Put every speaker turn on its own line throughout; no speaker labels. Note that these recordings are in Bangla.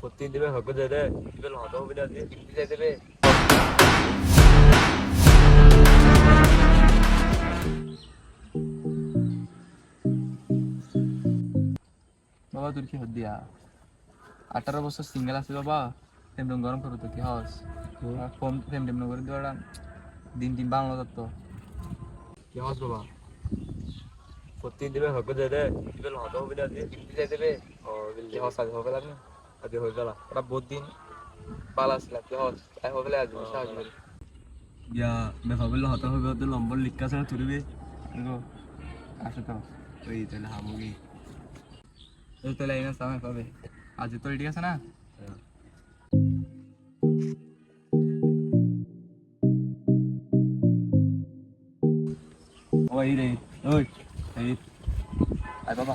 প্রতি দেবে হকে দিবে হত হবে না দিয়ে দিতে দেবে।
বাবা তোর কি হদ দিয়া আঠারো বছর সিঙ্গেল আছে বাবা টেম গরম করো তো কি হস? ফোন টেম টেম করে দেওয়া দিন দিন বাংলা তত্ত্ব কি হস বাবা?
প্রতি দেবে হকে দিবে হত হবে না দিয়ে দিতে দেবে। ও বিল
হস আজ হবে লাগনি
আজ হয়ে গেল।
ওরা বহুত দিন পালা ছিল কি হস তাই হবে আজ সাহায্য করি
ইয়া দেখা বললে হত হবে তো লম্বর লিখা ছাড়া তুলবে।
গো আসো তো।
ওই তাহলে হামুগি
এই তাহলে এই না সময় পাবে। আজ তো ঠিক আছে না?
ওই রে ওই এই।
আয় বাবা।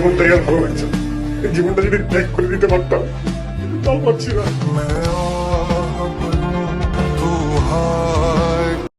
জীবনটাই আর ভালো লাগছে না। জীবনটা যদি ত্যাগ করে দিতে পারতাম তাও পারছি না